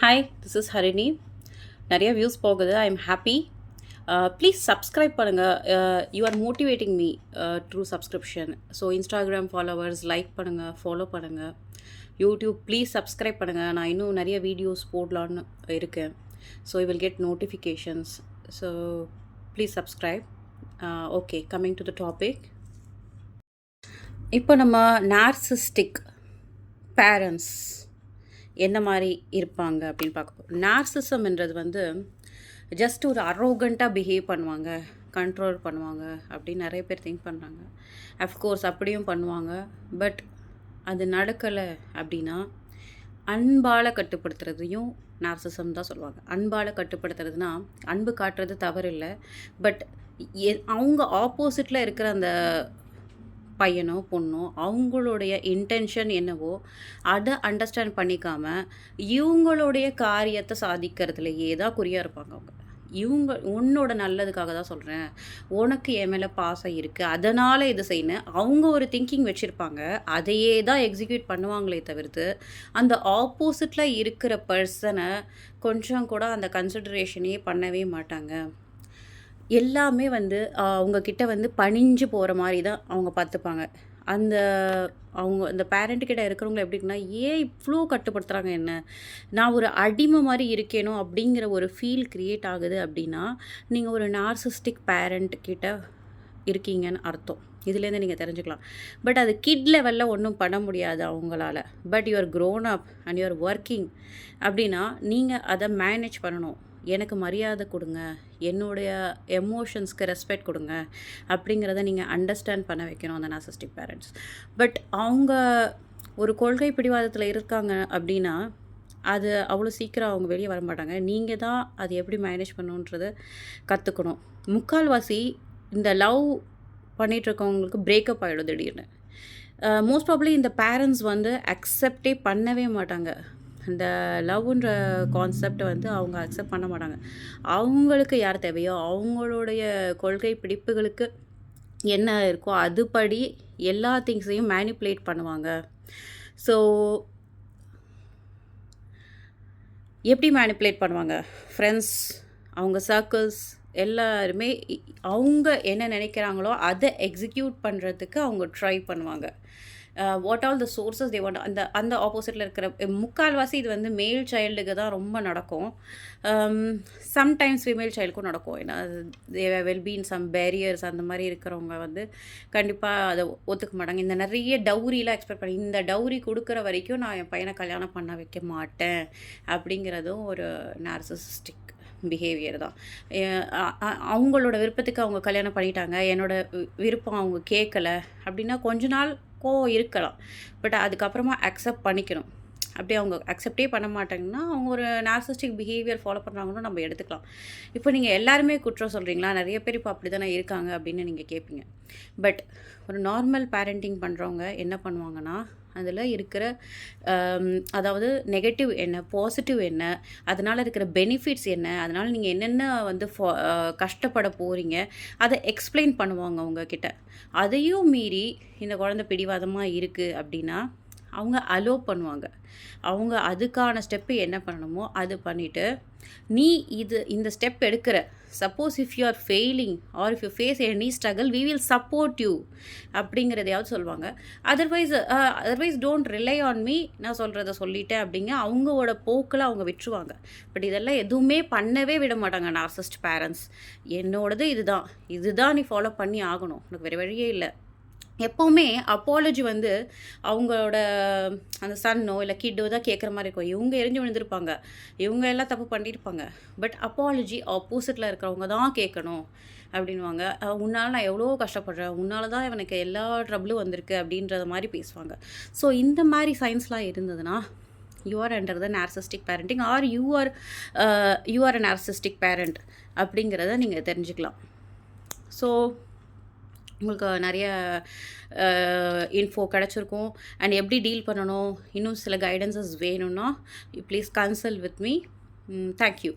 Hi this is Harini நிறைய views போகுது. I am happy please subscribe பண்ணுங்கள் you are motivating me through subscription so Instagram followers like பண்ணுங்கள் follow பண்ணுங்கள் YouTube please subscribe பண்ணுங்கள் நான் இன்னும் நிறைய வீடியோஸ் போடலான்னு இருக்கேன். So I will get notifications so please subscribe okay coming to the topic இப்போ நம்ம நார்சிஸ்டிக் பேரண்ட்ஸ் என்ன மாதிரி இருப்பாங்க அப்படின்னு பார்க்க போகிறோம் நார்சிசம்ன்றது வந்து ஜஸ்ட் ஒரு அரோகண்ட்டாக பிஹேவ் பண்ணுவாங்க கண்ட்ரோல் பண்ணுவாங்க அப்படின்னு நிறைய பேர் திங்க் பண்ணுறாங்க அஃப்கோர்ஸ் அப்படியும் பண்ணுவாங்க பட் அது நடக்கலை அப்படின்னா அன்பால் கட்டுப்படுத்துறதையும் நார்சிசம் தான் சொல்லுவாங்க. அன்பால் கட்டுப்படுத்துறதுனா அன்பு காட்டுறது தவறு இல்லை பட் எ அவங்க ஆப்போசிட்டில் இருக்கிற அந்த பையனோ பொண்ணோ அவங்களுடைய இன்டென்ஷன் என்னவோ அதை அண்டர்ஸ்டாண்ட் பண்ணிக்காம இவங்களுடைய காரியத்தை சாதிக்கிறதுலையே தான் குறியாக இருப்பாங்க அவங்க. இவங்க உன்னோட நல்லதுக்காக தான் சொல்கிறேன் உனக்கு என் மேலே பாசம் இருக்குது அதனால் இது செய்யணும் அவங்க ஒரு திங்கிங் வச்சுருப்பாங்க. அதையே தான் எக்ஸிக்யூட் பண்ணுவாங்களே தவிர்த்து அந்த ஆப்போசிட்டில் இருக்கிற பர்சனை கொஞ்சம் கூட அந்த கன்சிடரேஷனே பண்ணவே மாட்டாங்க. எல்லாமே வந்து அவங்கக்கிட்ட வந்து பணிஞ்சு போகிற மாதிரி தான் அவங்க பார்த்துப்பாங்க அந்த அவங்க அந்த பேரண்ட்டுக்கிட்ட இருக்கிறவங்கள எப்படின்னா ஏன் இவ்வளோ கட்டுப்படுத்துகிறாங்க என்ன? நான் ஒரு அடிமை மாதிரி இருக்கேனோ அப்படிங்கிற ஒரு ஃபீல் க்ரியேட் ஆகுது அப்படின்னா நீங்கள் ஒரு நார்சிஸ்டிக் பேரண்ட் கிட்ட இருக்கீங்கன்னு அர்த்தம். இதுலேருந்து நீங்கள் தெரிஞ்சுக்கலாம். பட் அது கிட் லெவலில் ஒன்றும் பண்ண முடியாது அவங்களால. But you're grown up and you're working அப்படின்னா நீங்கள் அதை மேனேஜ் பண்ணணும். எனக்கு மரியாதை கொடுங்க என்னுடைய எமோஷன்ஸ்க்கு ரெஸ்பெக்ட் கொடுங்க அப்படிங்கிறத நீங்கள் அண்டர்ஸ்டாண்ட் பண்ண வைக்கணும் அந்த நாசிஸ்டிக் பேரண்ட்ஸ் பட் அவங்க ஒரு கொள்கை பிடிவாதத்தில் இருக்காங்க அப்படின்னா அது அவ்வளோ சீக்கிரம் அவங்க வெளியே வர மாட்டாங்க. நீங்கள் தான் அது எப்படி மேனேஜ் பண்ணுன்றதை கற்றுக்கணும் முக்கால்வாசி இந்த லவ் பண்ணிகிட்ருக்கவங்களுக்கு பிரேக்கப் ஆகிடும் திடீர்னு. மோஸ்ட் ப்ராப்ளி இந்த பேரண்ட்ஸ் வந்து அக்செப்டே பண்ணவே மாட்டாங்க. இந்த லவ்ன்ற கான்செப்டை வந்து அவங்க அக்செப்ட் பண்ண மாட்டாங்க. அவங்களுக்கு யார் தேவையோ அவங்களுடைய கொள்கை பிடிப்புகளுக்கு என்ன இருக்கோ அதுபடி எல்லா திங்ஸையும் மேனிப்புலேட் பண்ணுவாங்க. ஸோ எப்படி மேனிப்புலேட் பண்ணுவாங்க? ஃப்ரெண்ட்ஸ் அவங்க சர்க்கிள்ஸ் எல்லாருமே அவங்க என்ன நினைக்கிறாங்களோ அதை எக்ஸிக்யூட் பண்ணுறதுக்கு அவங்க ட்ரை பண்ணுவாங்க. What all the sources they want அந்த அந்த ஆப்போசிட்டில் இருக்கிற முக்கால்வாசி இது வந்து மேல் சைல்டுக்கு தான் ரொம்ப நடக்கும். சம்டைம்ஸ் ஃபீமேல் சைல்டுக்கும் நடக்கும். ஏன்னா they well been some barriers அந்த மாதிரி இருக்கிறவங்க வந்து கண்டிப்பாக அதை ஒத்துக்க மாட்டாங்க. இந்த நிறைய டவுரிலாம் எக்ஸ்பெக்ட் பண்ணி இந்த டவுரி கொடுக்குற வரைக்கும் நான் என் பையனை கல்யாணம் பண்ண வைக்க மாட்டேன். அப்படிங்கிறதும் ஒரு நார்சிஸ்டிக் பிஹேவியர் தான். அவங்களோட விருப்பத்துக்கு அவங்க கல்யாணம் பண்ணிட்டாங்க. என்னோட விருப்பம் அவங்க கேட்கல. அப்படின்னா கொஞ்ச நாள் கோவம் இருக்கலாம். பட் அதுக்கப்புறமா அக்செப்ட் பண்ணிக்கணும். அப்படி அவங்க அக்செப்டே பண்ண மாட்டாங்கன்னா அவங்க ஒரு நார்சிஸ்டிக் பிஹேவியர் ஃபாலோ பண்ணுறாங்கன்னு நம்ம எடுத்துக்கலாம். இப்போ நீங்கள் எல்லாருமே குற்றம் சொல்கிறீங்களா நிறைய பேர் இப்போ அப்படி தானே இருக்காங்க அப்படின்னு நீங்கள் கேட்பீங்க பட் ஒரு நார்மல் பேரண்டிங் பண்ணுறவங்க என்ன பண்ணுவாங்கன்னா அதில் இருக்கிற அதாவது நெகட்டிவ் என்ன பாசிட்டிவ் என்ன அதனால் இருக்கிற பெனிஃபிட்ஸ் என்ன அதனால் நீங்கள் என்னென்ன வந்து கஷ்டப்பட போகிறீங்க அதை எக்ஸ்பிளைன் பண்ணுவாங்க அவங்கக்கிட்ட அதையும் மீறி இந்த குழந்தை பிடிவாதமாக இருக்குது அப்படின்னா அவங்க அலோ பண்ணுவாங்க. அவங்க அதுக்கான ஸ்டெப்பு என்ன பண்ணணுமோ அது பண்ணிவிட்டு நீ இது இந்த ஸ்டெப் எடுக்கிற. Suppose if you are failing or if you face any struggle we will support you அப்படிங்கிறதையாவது சொல்லுவாங்க. Otherwise otherwise don't rely on me நான் சொல்கிறத சொல்லிட்டேன் அப்படிங்க அவங்களோட போக்கில் அவங்க விட்டுருவாங்க. பட் இதெல்லாம் எதுவுமே பண்ணவே விட மாட்டாங்க நார்சஸ்ட் பேரண்ட்ஸ் என்னோடது இதுதான். இதுதான் நீ ஃபாலோ பண்ணி ஆகணும். உனக்கு வேறு வழியே இல்லை. எப்போவுமே அப்பாலஜி வந்து அவங்களோட அந்த சன்னோ இல்லை கிட்டோ தான் கேட்குற மாதிரி இருக்கும். இவங்க எரிஞ்சு விழுந்திருப்பாங்க. இவங்க எல்லாம் தப்பு பண்ணியிருப்பாங்க பட் அப்பாலஜி ஆப்போசிட்டில் இருக்கிறவங்க தான் கேட்கணும் அப்படின்வாங்க உன்னால் நான் எவ்வளோ கஷ்டப்படுறேன். உன்னால தான் எனக்கு எல்லா ட்ரபிளும் வந்திருக்கு அப்படின்றத மாதிரி பேசுவாங்க. ஸோ இந்த மாதிரி சயின்ஸ்லாம் இருந்ததுன்னா you are under the narcissistic parenting or you are you are a narcissistic parent அப்படிங்கிறத நீங்கள் தெரிஞ்சுக்கலாம். ஸோ உங்களுக்கு நிறைய இன்ஃபோ கிடச்சிருக்கும். அண்ட் எப்படி டீல் பண்ணணும்? இன்னும் சில கைடன்சஸ் வேணும்னா please consult with me thank you